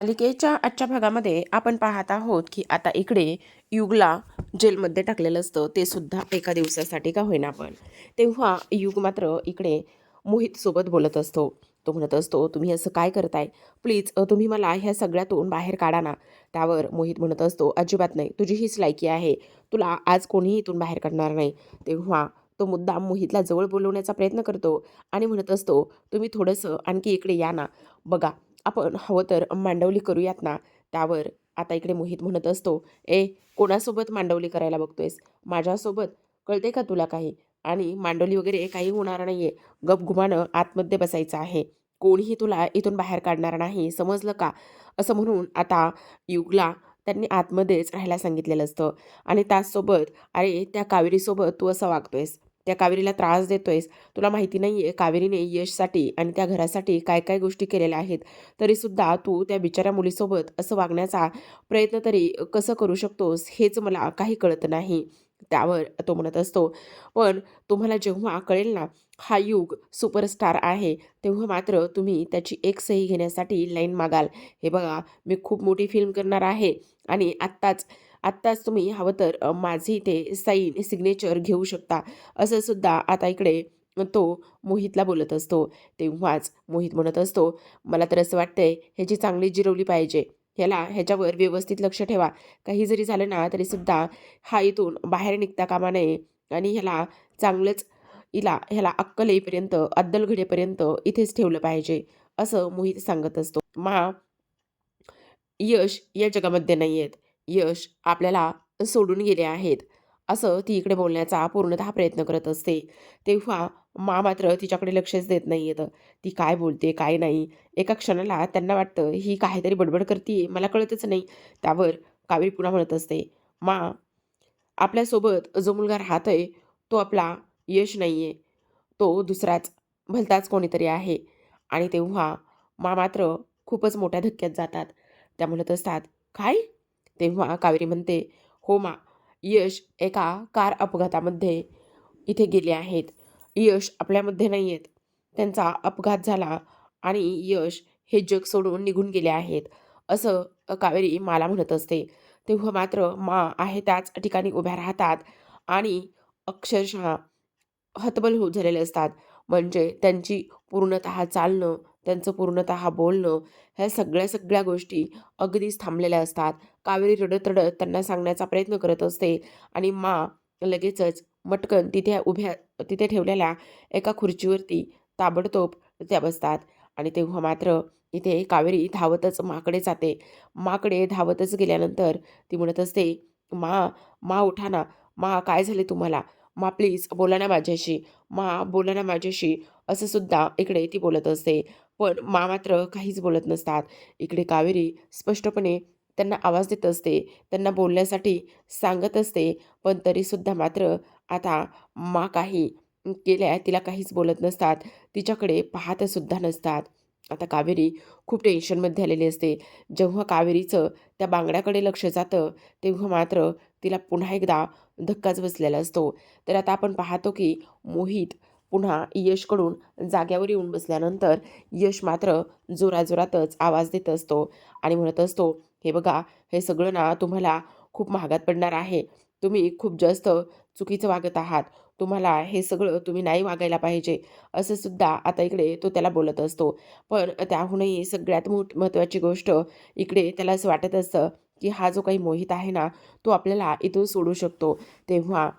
मालिकेच्या आजच्या भागामध्ये आपण पाहत आहोत की आता इकडे युगला जेलमध्ये टाकलेलं असतं. ते सुद्धा एका दिवसासाठी का होईना पण. तेव्हा युग मात्र इकडे मोहितसोबत बोलत असतो. तो म्हणत असतो तुम्ही असं काय करताय? प्लीज तुम्ही मला ह्या सगळ्यातून बाहेर काढा ना. त्यावर मोहित म्हणत असतो अजिबात नाही. तुझी हीच लायकी आहे. तुला आज कोणीही इथून बाहेर काढणार नाही. तेव्हा तो मुद्दाम मोहितला जवळ बोलवण्याचा प्रयत्न करतो आणि म्हणत असतो तुम्ही थोडंसं आणखी इकडे या ना. बघा आपण हवं तर मांडवली करूयात ना? त्यावर आता इकडे मोहित म्हणत असतो ए कोणासोबत मांडवली करायला बघतोयस? माझ्यासोबत? कळते का तुला काही? आणि मांडवली वगैरे काही होणार नाही आहे गपगुमानं आतमध्ये बसायचं आहे. कोणीही तुला इथून बाहेर काढणार नाही समजलं का? असं म्हणून आता युगला त्यांनी आतमध्येच राहायला सांगितलेलं असतं. आणि त्याचसोबत अरे त्या कावेरीसोबत तू असं वागतोयस. त्या कावेरीला त्रास देतोयस. तुला माहिती नाही आहे कावेरीने यशसाठी आणि त्या घरासाठी काय काय गोष्टी केलेल्या आहेत. तरीसुद्धा तू त्या बिचाऱ्या मुलीसोबत असं वागण्याचा प्रयत्न तरी कसं करू शकतोस हेच मला काही कळत नाही. त्यावर तो म्हणत असतो पण तुम्हाला जेव्हा कळेल ना हा युग सुपरस्टार आहे तेव्हा मात्र तुम्ही त्याची एक सही घेण्यासाठी लाईन मागाल. हे बघा मी खूप मोठी फिल्म करणार आहे आणि आत्ताच आत्ताच तुम्ही हवं तर माझे इथे साईन सिग्नेचर घेऊ शकता. असं सुद्धा आता इकडे तो मोहितला बोलत असतो. तेव्हाच मोहित म्हणत असतो मला तर असं वाटतंय ह्याची चांगली जिरवली पाहिजे. ह्याला ह्याच्यावर व्यवस्थित लक्ष ठेवा. काही जरी झालं ना तरी सुद्धा हा इथून बाहेर निघता कामा नये. आणि ह्याला चांगलंच इला ह्याला अक्कल येईपर्यंत अद्दल घडेपर्यंत इथेच ठेवलं पाहिजे. असं मोहित सांगत असतो. मा यश या जगामध्ये नाही आहेत यश आपल्याला सोडून गेले आहेत. असं ती इकडे बोलण्याचा पूर्णतः प्रयत्न करत असते. तेव्हा मा मात्र तिच्याकडे लक्षच देत नाही येतं ती काय बोलते काय नाही? एका क्षणाला त्यांना वाटतं ही काहीतरी बडबड करते मला कळतच नाही. त्यावर कावेरी पुन्हा म्हणत असते मा आपल्यासोबत जो मुलगा राहत आहे तो आपला यश नाही आहे तो दुसराच भलताच कोणीतरी आहे. आणि तेव्हा मा मात्र खूपच मोठ्या धक्क्यात जातात. त्या म्हणत असतात काय? तेव्हा कावेरी म्हणते हो मा यश एका कार अपघातामध्ये इथे गेले आहेत. यश आपल्यामध्ये नाही आहेत त्यांचा अपघात झाला आणि यश हे जग सोडून निघून गेले आहेत. असं कावेरी माला म्हणत असते. तेव्हा मात्र मा आहे त्याच ठिकाणी उभ्या राहतात आणि अक्षरशः हतबल होत झालेले असतात. म्हणजे त्यांची पूर्णतः चालणं त्यांचं पूर्णतः बोलणं ह्या सगळ्या सगळ्या गोष्टी अगदीच थांबलेल्या असतात. कावेरी रडत रडत त्यांना सांगण्याचा प्रयत्न करत असते. आणि मा लगेचच मटकन तिथे उभ्या तिथे ठेवलेल्या एका खुर्चीवरती ताबडतोब त्या बसतात. आणि तेव्हा मात्र इथे कावेरी धावतच माकडे जाते. माकडे धावतच गेल्यानंतर ती म्हणत असते मा मा उठा ना. मा काय झाले तुम्हाला? मा प्लीज बोला ना माझ्याशी. मा बोला ना माझ्याशी. असं सुद्धा इकडे ती बोलत असते. पण मा मात्र काहीच बोलत नसतात. इकडे कावेरी स्पष्टपणे त्यांना आवाज देत असते. त्यांना बोलण्यासाठी सांगत असते. पण तरीसुद्धा मात्र आता मा काही केल्या तिला काहीच बोलत नसतात. तिच्याकडे पाहतसुद्धा नसतात. आता कावेरी खूप टेन्शनमध्ये आलेली असते. जेव्हा कावेरीचं त्या बांगड्याकडे लक्ष जातं तेव्हा मात्र तिला पुन्हा एकदा धक्काच बसलेला असतो. तर आता आपण पाहतो की मोहित पुन्हा यशकडून जाग्यावर येऊन बसल्यानंतर यश मात्र जोराजोरातच आवाज देत असतो आणि म्हणत असतो हे बघा हे सगळं ना तुम्हाला खूप महागात पडणार आहे. तुम्ही खूप जास्त चुकीचं वागत आहात. तुम्हाला हे सगळं तुम्ही नाही वागायला पाहिजे असं सुद्धा आता इकडे तो त्याला बोलत असतो. पण त्याहूनही सगळ्यात मोठ महत्त्वाची गोष्ट इकडे त्याला असं वाटत असतं की हा जो काही मोहित आहे ना तो आपल्याला इथून सोडू शकतो. तेव्हा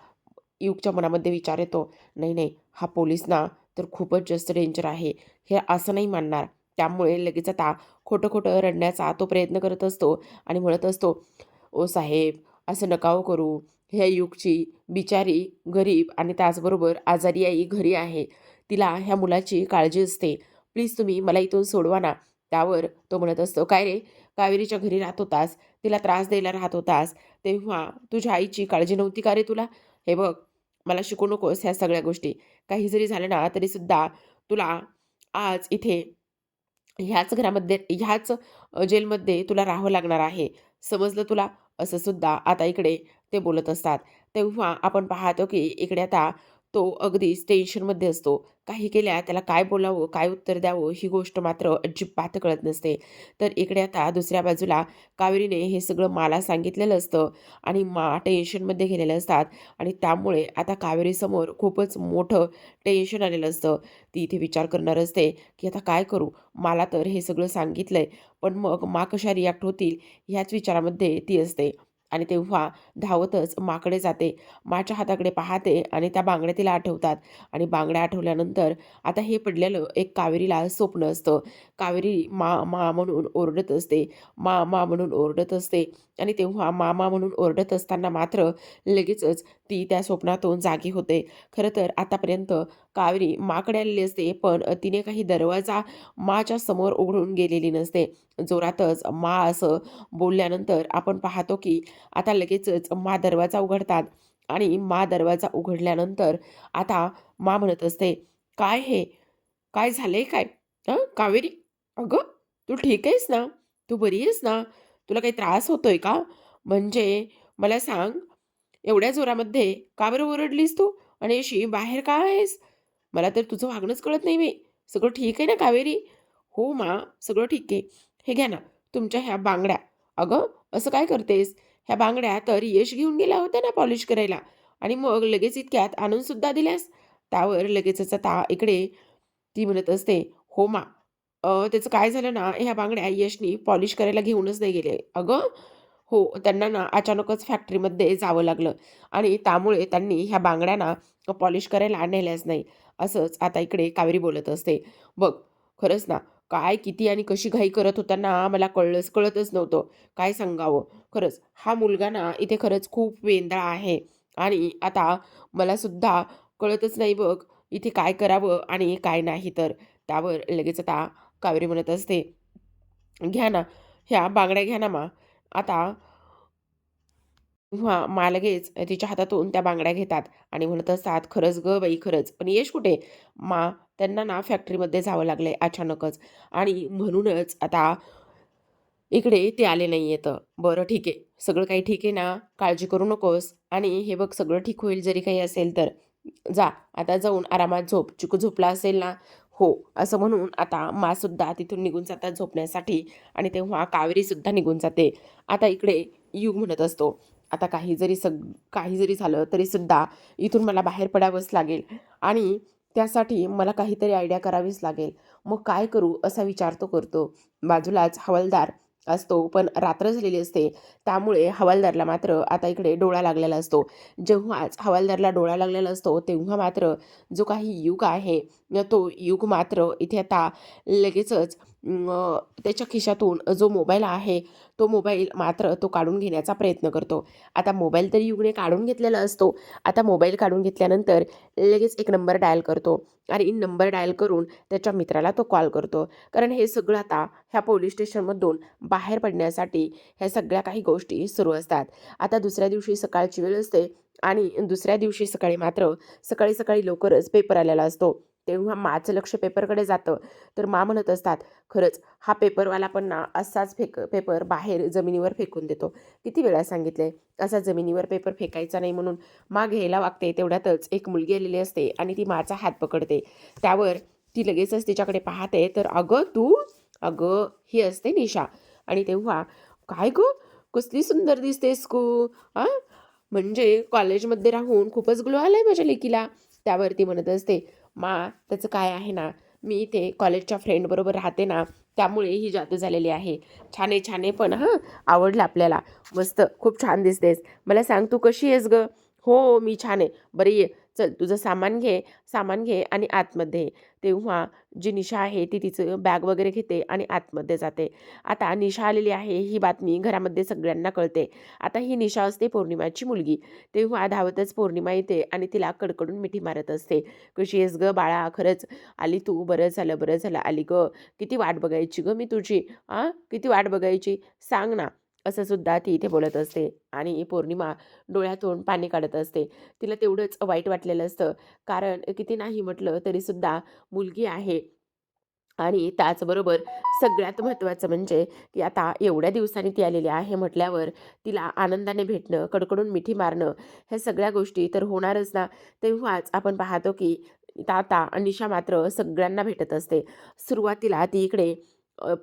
युगच्या मनामध्ये विचार येतो नाही नाही हा पोलीस ना तर खूपच जास्त डेंजर आहे. हे असं नाही मानणार. त्यामुळे लगेच आता खोटं खोटं रडण्याचा तो प्रयत्न करत असतो आणि म्हणत असतो ओ साहेब असं नका करू. ह्या युगची बिचारी गरीब आणि त्याचबरोबर आजारी आई घरी आहे. तिला ह्या मुलाची काळजी असते. प्लीज तुम्ही मला इथून सोडवा ना. त्यावर तो म्हणत असतो काय रे? कावेरीच्या घरी राहत होतास? तिला त्रास द्यायला राहत होतास? तेव्हा तुझ्या आईची काळजी नव्हती का रे तुला? हे बघ मला शिकू नकोस ह्या सगळ्या गोष्टी. काही जरी झालं ना तरीसुद्धा तुला आज इथे ह्याच घरामध्ये ह्याच जेलमध्ये तुला राहावं लागणार आहे. समजलं तुला? असं सुद्धा आता इकडे ते बोलत असतात. तेव्हा आपण पाहतो की इकडे आता तो अगदीच टेन्शनमध्ये असतो. काही केल्या त्याला काय बोलावं काय उत्तर द्यावं ही गोष्ट मात्र अजिबात कळत नसते. तर इकडे आता दुसऱ्या बाजूला कावेरीने हे सगळं मला सांगितलेलं असतं आणि मा टेन्शनमध्ये गेलेले असतात आणि त्यामुळे आता कावेरीसमोर खूपच मोठं टेन्शन आलेलं असतं. ती इथे विचार करणार असते की आता काय करू? मला तर हे सगळं सांगितलं आहे पण मग मा कशा रिॲक्ट होतील ह्याच विचारामध्ये ती असते. आणि तेव्हा धावतच माकडे जाते. माच्या हाताकडे पाहते आणि त्या बांगड्या तिला आठवतात. आणि बांगड्या आठवल्यानंतर आता हे पडलेलं एक कावेरीला स्वप्न असतं. कावेरी मा मा म्हणून ओरडत असते. मा मा म्हणून ओरडत असते. आणि तेव्हा मामा म्हणून ओरडत असताना मात्र लगेचच ती त्या स्वप्नातून जागी होते. खरं तर आतापर्यंत कावेरी माकडे आलेली असते पण तिने काही दरवाजा माच्या समोर उघडून गेलेली नसते. जोरातच मा असं बोलल्यानंतर आपण पाहतो की आता लगेचच मा दरवाजा उघडतात आणि मा दरवाजा उघडल्यानंतर आता मा म्हणत असते काय हे? काय झालंय काय? हां कावेरी? अगं तू ठीक आहेस ना? तू बरी आहेस ना? तुला काही त्रास होतोय का? म्हणजे मला सांग एवढ्या जोरामध्ये का बरं ओरडलीस तू? आणि अशी बाहेर का आहेस? मला तर तुझं वागणंच कळत नाही मी सगळं ठीक आहे ना कावेरी? हो मा सगळं ठीक आहे. हे घ्या ना तुमच्या ह्या बांगड्या. अगं असं काय करतेस? ह्या बांगड्या तर यश घेऊन गेला होत्या ना पॉलिश करायला. आणि मग लगेच इतक्यात आणूनसुद्धा दिल्यास? त्यावर लगेचच ता इकडे ती म्हणत असते हो मा त्याचं काय झालं ना ह्या बांगड्या यशनी पॉलिश करायला घेऊनच नाही गेले. अगं हो त्यांना ना अचानकच फॅक्टरीमध्ये जावं लागलं. आणि त्यामुळे त्यांनी ह्या बांगड्यांना पॉलिश करायला नेल्याच नाही. असंच आता इकडे कावेरी बोलत असते. बघ खरंच ना काय किती आणि कशी घाई करत होता ना मला कळलंच कळतच नव्हतं. काय सांगावं? खरंच हा मुलगा ना इथे खरंच खूप वेंदळा आहे. आणि आता मला सुद्धा कळतच नाही बघ इथे काय करावं आणि काय नाही तर. त्यावर लगेच आता कावेरी म्हणत असते घ्या ना ह्या बांगड्या घ्या ना मा. आता तेव्हा मा लगेच तिच्या हातातून त्या बांगड्या घेतात आणि म्हणत असतात खरंच ग बाई खरंच पण यश कुठे? मा त्यांना ना फॅक्टरीमध्ये जावं लागलंय अचानकच आणि म्हणूनच आता इकडे ते आले नाही येतं बरं ठीक आहे. सगळं काही ठीक आहे ना? काळजी करू नकोस. आणि हे बघ सगळं ठीक होईल जरी काही असेल तर. जा आता जाऊन आरामात झोप. चिकू झोपला असेल ना? हो असं म्हणून आता मासुद्धा तिथून निघून जातात झोपण्यासाठी आणि तेव्हा कावेरीसुद्धा निघून जाते. आता इकडे युग म्हणत असतो. आता काही जरी सग काही जरी झालं तरीसुद्धा इथून मला बाहेर पडावंच लागेल. आणि त्यासाठी मला काहीतरी आयडिया करावीच लागेल. मग काय करू असा विचार तो करतो. बाजूलाच हवालदार असतो पण रात्र झालेली असते. त्यामुळे हवालदारला मात्र आता इकडे डोळा लागलेला असतो. जेव्हाच हवालदारला डोळा लागलेला असतो तेव्हा मात्र जो काही युग आहे तो युग मात्र इथे आता लगेचच त्याच्या खिशातून जो मोबाईल आहे तो मोबाईल मात्र तो काढून घेण्याचा प्रयत्न करतो. आता मोबाईल तरी युगने काढून घेतलेला असतो. आता मोबाईल काढून घेतल्यानंतर लगेच एक नंबर डायल करतो आणि नंबर डायल करून त्याच्या मित्राला तो कॉल करतो. कारण हे सगळं आता ह्या पोलीस स्टेशनमधून बाहेर पडण्यासाठी ह्या सगळ्या काही गोष्टी सुरू असतात. आता दुसऱ्या दिवशी सकाळची वेळ असते आणि दुसऱ्या दिवशी सकाळी मात्र सकाळी सकाळी लवकरच पेपर आलेला असतो. तेव्हा माचं लक्ष पेपरकडे जातं. तर मा म्हणत असतात खरंच हा पेपरवाला पण ना असाच फेक पेपर बाहेर जमिनीवर फेकून देतो. किती वेळा सांगितले असा जमिनीवर पेपर फेकायचा नाही म्हणून मा घ्यायला वागते तेवढ्यातच एक मुलगी आलेली असते आणि ती माचा हात पकडते. त्यावर ती लगेचच तिच्याकडे पाहते तर अगं तू अगं ही असते निशा. आणि तेव्हा काय गं? कसली सुंदर दिसतेस कू आ? म्हणजे कॉलेजमध्ये राहून खूपच ग्लो आलाय माझ्या लेकीला. त्यावरती म्हणत असते मा त्याचं काय आहे ना मी इथे कॉलेजच्या फ्रेंडबरोबर राहते ना त्यामुळे ही जादू झालेली आहे. छान आहे छान आहे पण हां आवडलं आपल्याला. मस्त खूप छान दिसतेस. मला सांग तू कशी आहेस ग? हो मी छान आहे. बरी आहे. चल तुझं सामान घे सामान घे आणि आतमध्ये ये. तेव्हा जी निशा आहे ती तिचं बॅग वगैरे घेते आणि आतमध्ये जाते. आता निशा आलेली आहे ही बातमी घरामध्ये सगळ्यांना कळते. आता ही निशा असते पौर्णिमाची मुलगी. तेव्हा धावतच पौर्णिमा येते आणि तिला कडकडून मिठी मारत असते. कशी आहेस ग बाळा? खरंच आली तू? बरं झालं बरं झालं. आली ग. किती वाट बघायची ग मी तुझी? आ? किती वाट बघायची? सांग ना. असं सुद्धा ती इथे बोलत असते आणि पौर्णिमा डोळ्यातून पाणी काढत असते. तिला तेवढंच वाईट वाटलेलं असतं. कारण किती नाही म्हटलं तरीसुद्धा मुलगी आहे. आणि त्याचबरोबर सगळ्यात महत्त्वाचं म्हणजे की आता एवढ्या दिवसांनी ती आलेली आहे म्हटल्यावर तिला आनंदाने भेटणं कडकडून मिठी मारणं ह्या सगळ्या गोष्टी तर होणारच ना. तेव्हाच आपण पाहतो की ताता निशा मात्र सगळ्यांना भेटत असते. सुरुवातीला ती इकडे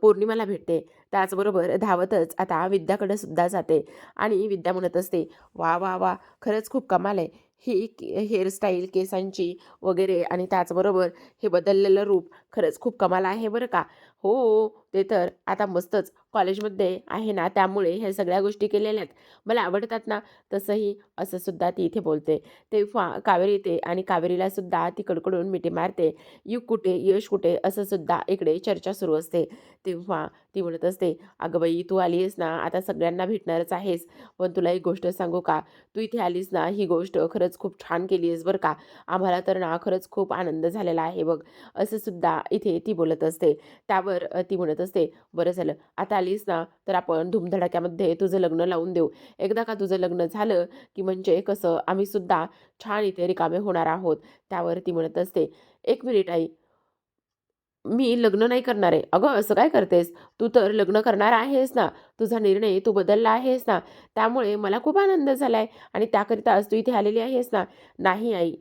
पौर्णिमाला भेटते. त्याचबरोबर धावतच आता विद्याकडे सुद्धा जाते आणि विद्या म्हणत असते वा वा वा खरंच खूप कमाल आहे. ही हेअरस्टाईल केसांची वगैरे आणि त्याचबरोबर हे बदललेलं रूप खरंच खूप कमाल आहे बरं का? हो, हो ते तर. आता मस्तच. कॉलेजमध्ये आहे ना त्यामुळे ह्या सगळ्या गोष्टी केलेल्या आहेत. मला आवडतात ना तसंही असं सुद्धा ती इथे बोलते. तेव्हा कावेरी येते आणि कावेरीला सुद्धा ती कडकडून मिठी मारते. युग कुठे यश कुठे असं सुद्धा इकडे चर्चा सुरू असते. तेव्हा ती म्हणत असते अगं बाई तू आली आहेस ना आता सगळ्यांना भेटणारच आहेस. पण तुला एक गोष्ट सांगू का? तू इथे आलीस ना ही गोष्ट खरंच खूप छान केली आहेस बरं का. आम्हाला तर ना खरंच खूप आनंद झालेला आहे बघ. असं सुद्धा इथे ती बोलत असते. त्यावर ती म्हणत असते बरं झालं. आता आलीस ना तर आपण धूमधडाक्यामध्ये तुझं लग्न लावून देऊ. एकदा का तुझं लग्न झालं की म्हणजे कसं आम्ही सुद्धा छान इथे रिकामे होणार आहोत त्यावर ती म्हणत असते एक मिनिट आई मी लग्न नाही करणार आहे. अगं असं काय करतेस? तू तर लग्न करणार आहेस ना तुझा निर्णय तू बदलला आहेस ना त्यामुळे मला खूप आनंद झाला आहे आणि त्याकरिताच तू इथे आलेली आहेस ना. नाही आई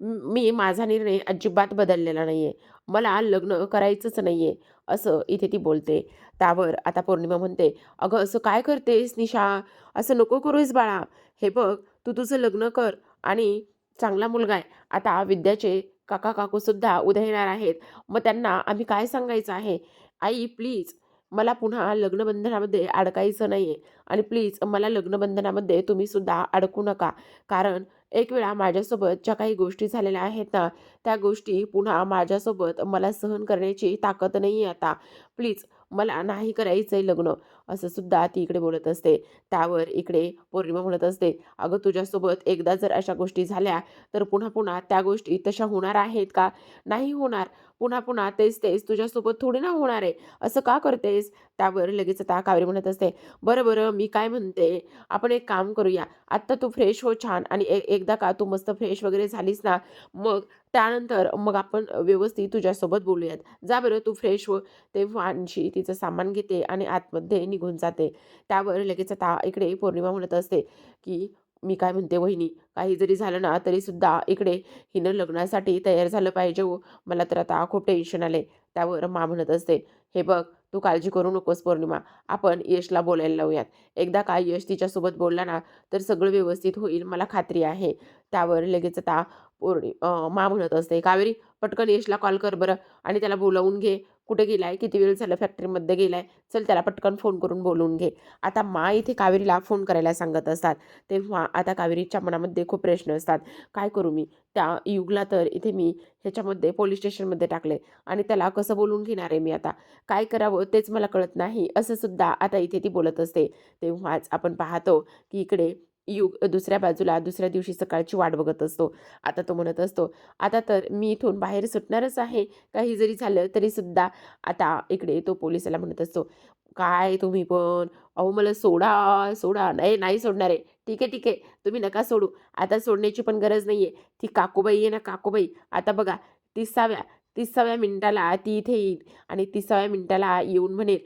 मी माझा निर्णय अजिबात बदललेला नाही आहे मला लग्न करायचंच नाही आहे असं इथे ती बोलते. त्यावर आता पौर्णिमा म्हणते अगं असं काय करतेस निशा? असं नको करूस बाळा. हे बघ तू तुझं लग्न कर आणि चांगला मुलगा आहे. आता विद्याचे काका काकूसुद्धा उद्या येणार आहेत. मग त्यांना आम्ही काय सांगायचं आहे? आई प्लीज मला पुन्हा लग्नबंधनामध्ये अडकायचं नाही आहे आणि प्लीज मला लग्नबंधनामध्ये तुम्हीसुद्धा अडकू नका. कारण एक वेळा माझ्यासोबत ज्या काही गोष्टी झालेल्या आहेत ना त्या गोष्टी पुन्हा माझ्यासोबत मला सहन करण्याची ताकद नाही आहे आता. प्लीज मला नाही करायचं आहे लग्न. असं सुद्धा ती इकडे बोलत असते. त्यावर इकडे पौर्णिमा म्हणत असते. अगं तुझ्यासोबत एकदा जर अशा गोष्टी झाल्या तर पुन्हा पुन्हा त्या गोष्टी तशा होणार आहेत का? नाही होणार. पुन्हा पुन्हा तेच तेच तुझ्यासोबत थोडी ना होणार आहे. असं का करतेस? त्यावर लगेच आता कावेरी म्हणत असते बरं बरं मी काय म्हणते? आपण एक काम करूया. आत्ता तू फ्रेश हो छान आणि ए एकदा का तू मस्त फ्रेश वगैरे झालीस ना मग त्यानंतर मग आपण व्यवस्थित तुझ्यासोबत बोलूयात. जा बरं तू फ्रेश हो. ते आणशी तिचं सामान घेते आणि आतमध्ये निघून जाते. त्यावर लगेच आता इकडे पौर्णिमा म्हणत असते की मी काय म्हणते वहिनी? काही जरी झालं ना तरीसुद्धा इकडे हिनं लग्नासाठी तयार झालं पाहिजे हो. मला तर आता खूप टेन्शन आले त्यावर मा म्हणत असते हे बघ तू काळजी करू नकोस पौर्णिमा. आपण यशला बोलायला लावूयात. एकदा काय यश तिच्यासोबत बोलला ना तर सगळं व्यवस्थित होईल मला खात्री आहे. त्यावर लगेच आता पौर्णि मा म्हणत असते कावेरी पटकन यशला कॉल कर बरं आणि त्याला बोलावून घे. कुठे गेलाय? किती वेळ झालं फॅक्टरीमध्ये गेलाय? चल त्याला पटकन फोन करून बोलवून घे. आता मा इथे कावेरीला फोन करायला सांगत असतात. तेव्हा आता कावेरीच्या मनामध्ये खूप प्रश्न असतात. काय करू मी? त्या युगला तर इथे मी ह्याच्यामध्ये पोलीस स्टेशनमध्ये टाकले आणि त्याला कसं बोलून घेणार आहे मी आता? काय करावं तेच मला कळत नाही. असं सुद्धा आता इथे ती बोलत असते. तेव्हाच आपण पाहतो की इकडे युग दुसऱ्या बाजूला दुसऱ्या दिवशी सकाळची वाट बघत असतो. आता तो म्हणत असतो आता तर मी इथून बाहेर सुटणारच आहे. काही जरी झालं तरी सुद्धा आता इकडे तो पोलिसाला म्हणत असतो काय तुम्ही पण? अहो मला सोडा सोडा. नाही नाही सोडणार आहे. ठीक आहे ठीक आहे. तुम्ही नका सोडू. आता सोडण्याची पण गरज नाही आहे ती काकूबाई आहे ना काकूबाई. आता बघा तिसाव्या तिसाव्या मिनिटाला ती इथे येईल आणि तिसाव्या मिनिटाला येऊन म्हणेल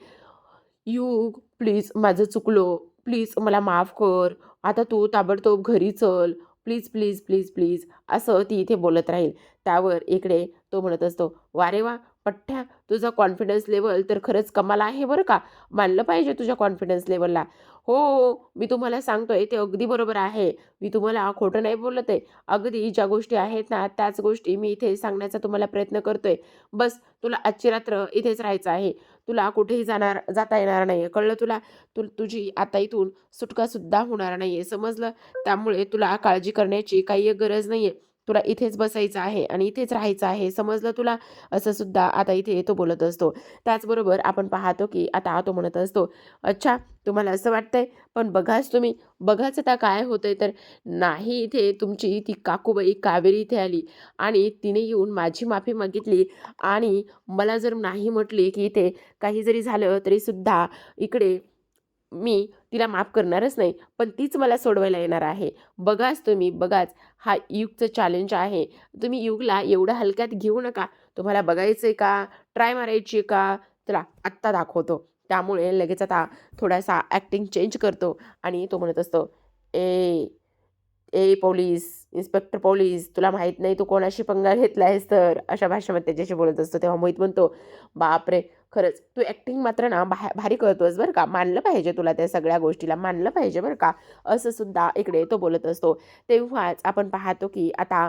युग प्लीज माझं चुकलो. प्लीज मला माफ कर. आता तू ताबडतोब घरी चल. Please please please please. असं ती इथे बोलत राहील. त्यावर इकडे तो म्हणत असतो वारे वा पठ्ठ्या तुझा कॉन्फिडन्स लेवल तर खरंच कमाल आहे बरं का? मानलं पाहिजे तुझ्या कॉन्फिडन्स लेवलला हो, हो मी तुम्हाला सांगतोय ते अगदी बरोबर आहे. मी तुम्हाला खोटं नाही बोलत आहे. अगदी ज्या गोष्टी आहेत ना त्याच गोष्टी मी इथे सांगण्याचा तुम्हाला प्रयत्न करतोय. बस तुला आजची रात्र इथेच राहायचं आहे. तुला कुठेही जाणार जाता येणार नाही कळलं तुला? तु तुझी आता इथून सुटकासुद्धा होणार नाही आहे समजलं? त्यामुळे तुला काळजी करण्याची काही गरज नाही आहे तुला इथेच बसायचं आहे आणि इथेच राहायचं आहे समजलं तुला? असं सुद्धा आता इथे तो बोलत असतो. त्याचबरोबर आपण पाहतो की आता तो म्हणत असतो अच्छा तुम्हाला असं वाटतंय? पण बघाच तुम्ही. बघाच आता काय होतंय तर नाही इथे तुमची ती काकूबाई कावेरी इथे आली आणि तिने येऊन माझी माफी मागितली आणि मला जर नाही म्हटली की इथे काही जरी झालं तरीसुद्धा इकडे मी तिला माफ करणारच नाही पण तीच मला सोडवायला येणार आहे. बघाच तुम्ही बघाच. हा युगचं चॅलेंज आहे. तुम्ही युगला एवढं हलक्यात घेऊ नका. तुम्हाला बघायचं आहे का? ट्राय मारायची का? चला आत्ता दाखवतो. त्यामुळे लगेच आता थोडासा ॲक्टिंग चेंज करतो आणि तो म्हणत असतो ए ए पोलीस इन्स्पेक्टर पोलीस तुला माहीत नाही तू कोणाशी पंगा घेतला आहेस तर? अशा भाषेमध्ये त्याच्याशी बोलत असतो. तेव्हा मोहित म्हणतो बापरे! खरंच तू ॲक्टिंग मात्र ना भा भारी करतोस बरं का. मानलं पाहिजे तुला त्या सगळ्या गोष्टीला मानलं पाहिजे बरं का. असं सुद्धा इकडे तो बोलत असतो. तेव्हाच आपण पाहतो की आता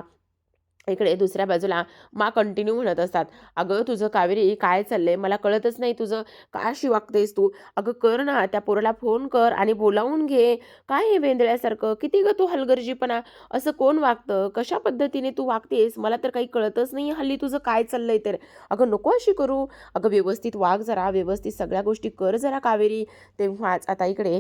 इकडे दुसऱ्या बाजूला मा कंटिन्यू म्हणत असतात. अगं तुझं कावेरी काय चाललंय? मला कळतच नाही तुझं. काय अशी वागतेस तू? अगं कर ना त्या पोराला फोन कर आणि बोलावून घे. काय हे वेंदळ्यासारखं किती ग तू हलगर्जीपणा? असं कोण वागतं? कशा पद्धतीने तू वागतेस? मला तर काही कळतच नाही हल्ली तुझं काय चाललंय तर. अगं नको अशी करू. अगं व्यवस्थित वाग जरा. व्यवस्थित सगळ्या गोष्टी कर जरा कावेरी. तेव्हाच आता इकडे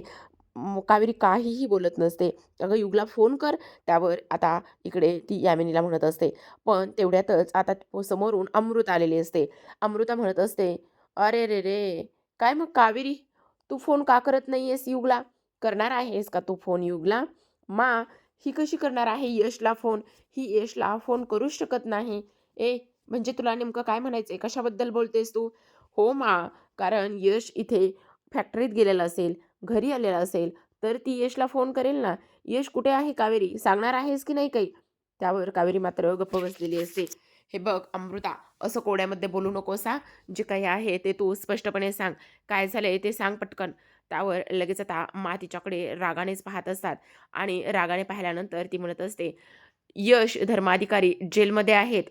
कावेरी काहीही बोलत नसते. अगं युगला फोन कर त्यावर आता इकडे ती यामिनीला म्हणत असते. पण तेवढ्यातच आता समोरून अमृत आलेली असते. अमृता म्हणत असते अरे रे रे काय मग कावेरी? तू फोन का करत नाही आहेस युगला? करणार आहेस का तू फोन युगला? मा ही कशी करणार आहे यशला फोन? ही यशला फोन करूच शकत नाही. ए म्हणजे तुला नेमकं काय म्हणायचंय? कशाबद्दल बोलतेस तू? हो मा कारण यश इथे फॅक्टरीत गेलेला असेल. घरी आलेला असेल तर ती यशला फोन करेल ना यश कुठे आहे कावेरी? सांगणार आहेस की नाही काही? त्यावर कावेरी मात्र गप्प बसलेली असते. हे बघ अमृता असं कोड्यामध्ये बोलू नकोसा जे काही आहे ते तू स्पष्टपणे सांग. काय झालंय ते सांग पटकन. त्यावर लगेच आता मा तिच्याकडे रागानेच पाहत असतात आणि रागाने पाहिल्यानंतर ती म्हणत असते यश धर्माधिकारी जेलमध्ये आहेत.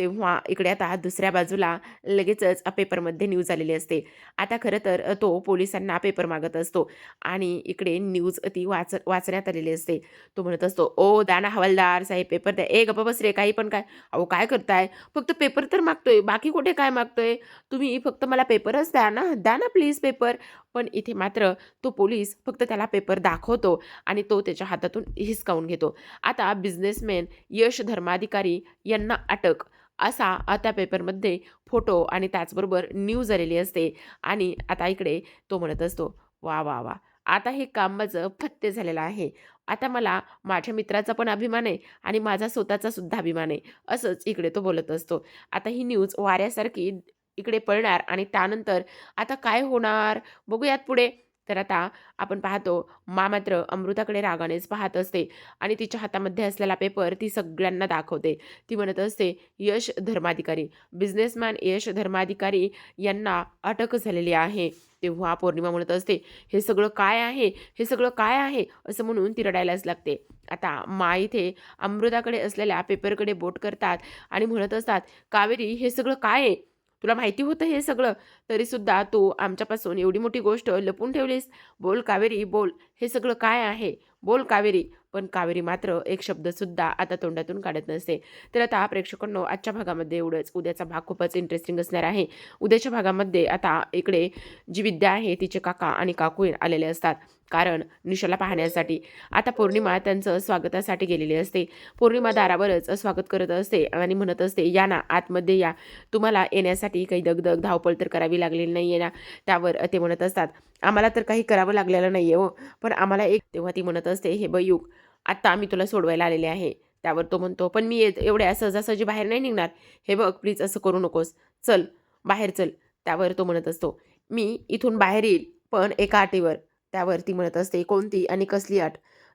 तेव्हा इकडे आता दुसऱ्या बाजूला लगेचच पेपरमध्ये न्यूज आलेली असते. आता खरं तर तो पोलिसांना पेपर मागत असतो आणि इकडे न्यूज ती वाच वाचण्यात आलेली असते. तो म्हणत असतो ओ दाना हवालदार साहेब पेपर द्या. ए गप्पा बस रे काही पण काय. अहो काय करताय? फक्त पेपर तर मागतोय. बाकी कुठे काय मागतोय? तुम्ही फक्त मला पेपरच द्या ना. द्या ना प्लीज पेपर. पण इथे मात्र तो पोलीस फक्त त्याला पेपर दाखवतो आणि तो त्याच्या हातातून हिसकावून घेतो. आता बिझनेसमॅन यश धर्माधिकारी यांना अटक. असा त्या पेपरमध्ये फोटो आणि त्याचबरोबर न्यूज आलेली असते. आणि आता इकडे तो म्हणत असतो वा वा वा आता हे काम माझं फत्ते झालेलं आहे. आता मला माझ्या मित्राचा पण अभिमान आहे आणि माझा स्वतःचा सुद्धा अभिमान आहे. असंच इकडे तो बोलत असतो. आता ही न्यूज वाऱ्यासारखी इकडे पळणार आणि त्यानंतर आता काय होणार? बघूयात पुढे. तर आता आपण पाहतो मा मात्र अमृताकडे रागानेच पाहत असते आणि तिच्या हातामध्ये असलेला पेपर ती सगळ्यांना दाखवते. ती म्हणत असते यश धर्माधिकारी. बिझनेसमॅन यश धर्माधिकारी यांना अटक झालेली आहे. तेव्हा पौर्णिमा म्हणत असते हे सगळं काय आहे? हे सगळं काय आहे? असं म्हणून ती रडायलाच लागते. आता मा इथे अमृताकडे असलेल्या पेपरकडे बोट करतात आणि म्हणत असतात कावेरी हे सगळं काय आहे? तुला माहिती होतं हे सगळं? तरीसुद्धा तू आमच्यापासून एवढी मोठी गोष्ट लपून ठेवलीस. बोल कावेरी बोल. हे सगळं काय आहे? बोल कावेरी. पण कावेरी मात्र एक शब्दसुद्धा आता तोंडातून काढत नसते. तर आता प्रेक्षकांनो आजच्या भागामध्ये एवढंच. उद्याचा भाग खूपच इंटरेस्टिंग असणार आहे. उद्याच्या भागामध्ये आता इकडे जी विद्या आहे तिचे काका आणि काकू आलेले असतात. कारण निशाला पाहण्यासाठी. आता पौर्णिमा त्यांचं स्वागतासाठी गेलेली असते. पौर्णिमा दारावरच स्वागत करत असते आणि म्हणत असते या ना आतमध्ये या. तुम्हाला येण्यासाठी काही दगदग धावपळ तर करावी लागलेली नाही आहे ना? त्यावर ते म्हणत असतात आम्हाला तर काही करावं लागलेलं नाही आहे हो पण आम्हाला एक तेव्हा ती म्हणत असते हे बयुग आत्ता आम्ही तुला सोडवायला आलेले आहे. त्यावर तो म्हणतो पण मी येत एवढ्या सहजासहजी बाहेर नाही निघणार. हे बघ प्लीज असं करू नकोस. चल बाहेर चल. त्यावर तो म्हणत असतो मी इथून बाहेर येईल पण एका अटीवर त्यावर ती म्हणत असते कोणती आणि कसली अट?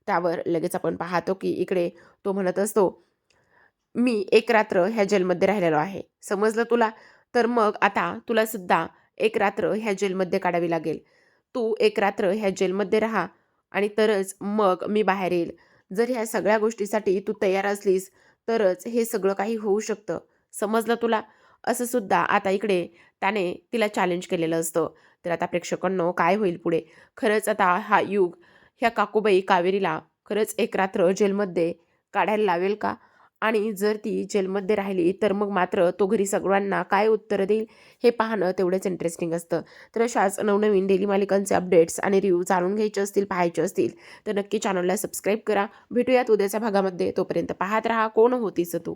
त्यावर लगेच आपण पाहतो की इकडे तो म्हणत असतो मी एक रात्र ह्या जेलमध्ये राहिलेलो आहे. समजलं तुला? तर मग आता तुला सुद्धा एक रात्र ह्या जेलमध्ये काढावी लागेल. तू एक रात्र ह्या जेलमध्ये राहा आणि तरच मग मी बाहेर येईल. जर ह्या सगळ्या गोष्टीसाठी तू तयार असलीस तरच हे सगळं काही होऊ शकतं. समजलं तुला? असं सुद्धा आता इकडे त्याने तिला चॅलेंज केलेलं असतं. तर आता प्रेक्षकांनो काय होईल पुढे? खरंच आता हा युग ह्या काकूबाई कावेरीला खरंच एक रात्र जेलमध्ये काढायला लावेल का? आणि जर ती जेलमध्ये राहिली तर मग मात्र तो घरी सगळ्यांना काय उत्तर देईल? हे पाहणं तेवढंच इंटरेस्टिंग असतं. तर अशाच नवनवीन डेली मालिकांचे अपडेट्स आणि रिव्ह्यू जाणून घ्यायचे असतील पाहायचे असतील तर नक्की चॅनलला सबस्क्राईब करा. भेटूयात उद्याच्या भागामध्ये. तोपर्यंत पाहत राहा. कोण होतीस तू?